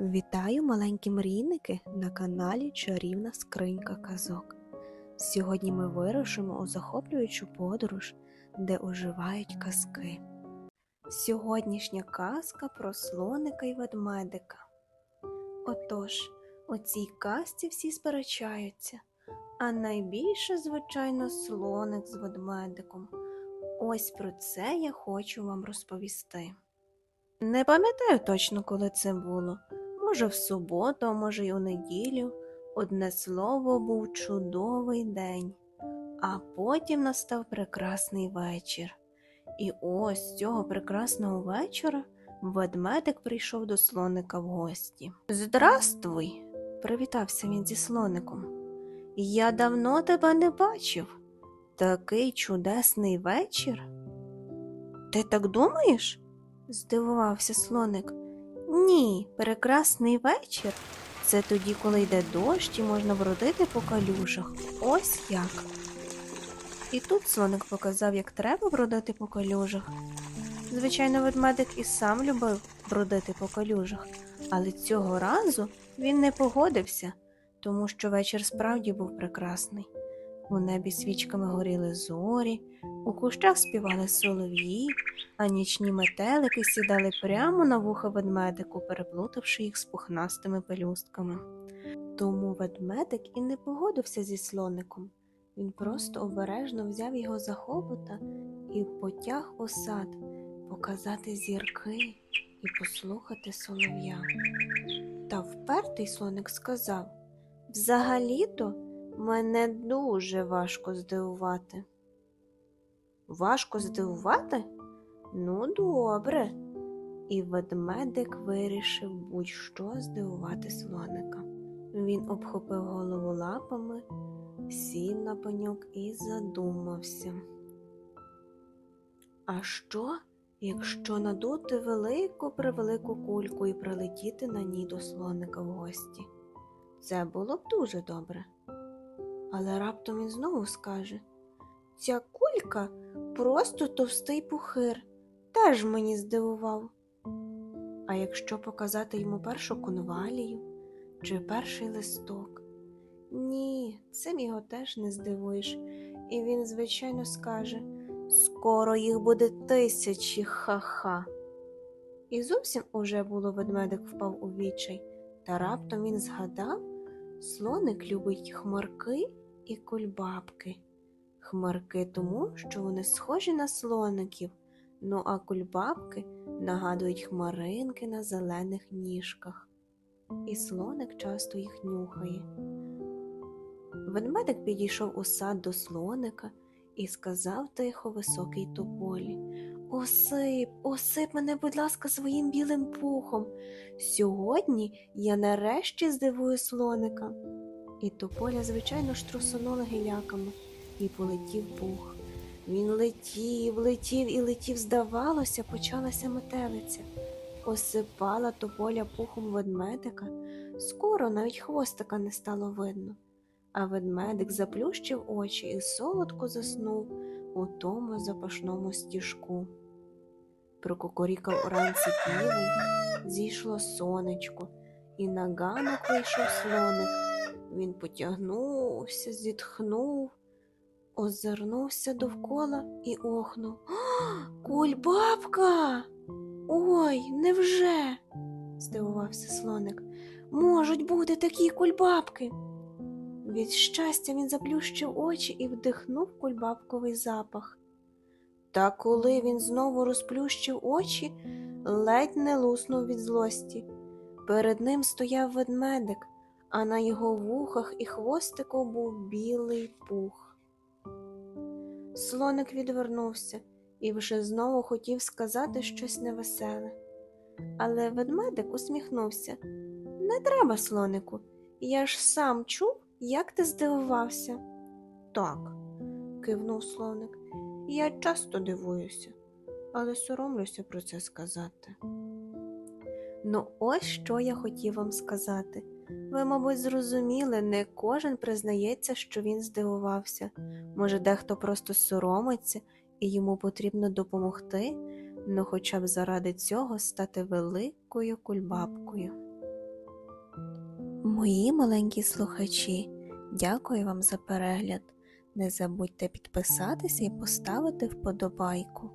Вітаю маленькі мрійники на каналі Чарівна Скринька Казок. Сьогодні ми вирушимо у захоплюючу подорож, де оживають казки. Сьогоднішня казка про слоника й ведмедика. Отож, у цій казці всі сперечаються, а найбільше, звичайно, слоник з ведмедиком. Ось про це я хочу вам розповісти. Не пам'ятаю точно, коли це було. Може, в суботу, а може, й у неділю. Одне слово був чудовий день, а потім настав прекрасний вечір. І ось цього прекрасного вечора ведмедик прийшов до слоника в гості. Здрастуй! привітався він зі слоником. Я давно тебе не бачив. Такий чудесний вечір. Ти так думаєш? здивувався слоник. Ні, прекрасний вечір. Це тоді, коли йде дощ і можна бродити по калюжах. Ось як. І тут слоник показав, як треба бродити по калюжах. Звичайно, ведмедик і сам любив бродити по калюжах, але цього разу він не погодився, тому що вечір справді був прекрасний. У небі свічками горіли зорі, у кущах співали солов'ї, а нічні метелики сідали прямо на вуха ведмедику, переплутавши їх з пухнастими пелюстками. Тому ведмедик і не погодився зі слоником. Він просто обережно взяв його за хобота і потяг у сад показати зірки і послухати солов'я. Та впертий слоник сказав Взагалі-то мене дуже важко здивувати. Важко здивувати? Ну, добре. І ведмедик вирішив будь-що здивувати слоника. Він обхопив голову лапами, сів на пеньок і задумався. А що, якщо надути велику превелику кульку і прилетіти на ній до слоника в гості? Це було б дуже добре. Але раптом він знову скаже Ця кулька просто товстий пухир, теж мені здивував. А якщо показати йому першу конвалію чи перший листок? Ні, цим його теж не здивуєш, і він, звичайно, скаже Скоро їх буде тисячі, ха-ха. І зовсім уже було ведмедик впав у відчай, та раптом він згадав, слоник любить хмарки і кульбабки. Хмарки тому, що вони схожі на слоників, ну а кульбабки нагадують хмаринки на зелених ніжках. І слоник часто їх нюхає. Ведмедик підійшов у сад до слоника і сказав тихо високий тополі Осип, осип мене, будь ласка, своїм білим пухом. Сьогодні я нарешті здивую слоника. І тополя, звичайно, ж трусонула гіляками і полетів пух. Він летів, летів і летів, здавалося, почалася метелиця. Осипала тополя пухом ведмедика, скоро навіть хвостика не стало видно, а ведмедик заплющив очі і солодко заснув у тому запашному стіжку. Прокукурікав уранці півень, зійшло сонечко, і на ганок вийшов слоник. Він потягнувся, зітхнув, озирнувся довкола і охнув. «А, Кульбабка! Ой, невже? здивувався слоник. Можуть бути такі кульбабки. Від щастя він заплющив очі і вдихнув кульбабковий запах. Та коли він знову розплющив очі, ледь не луснув від злості. Перед ним стояв ведмедик, а на його вухах і хвостику був білий пух. Слоник відвернувся і вже знову хотів сказати щось невеселе. Але ведмедик усміхнувся. Не треба, слонику, я ж сам чув, як ти здивувався. Так, кивнув слоник, я часто дивуюся, але соромлюся про це сказати. Ну, ось що я хотів вам сказати. Ви, мабуть, зрозуміли, не кожен признається, що він здивувався. Може, дехто просто соромиться і йому потрібно допомогти, ну хоча б заради цього стати великою кульбабкою. Мої маленькі слухачі, дякую вам за перегляд. Не забудьте підписатися і поставити вподобайку.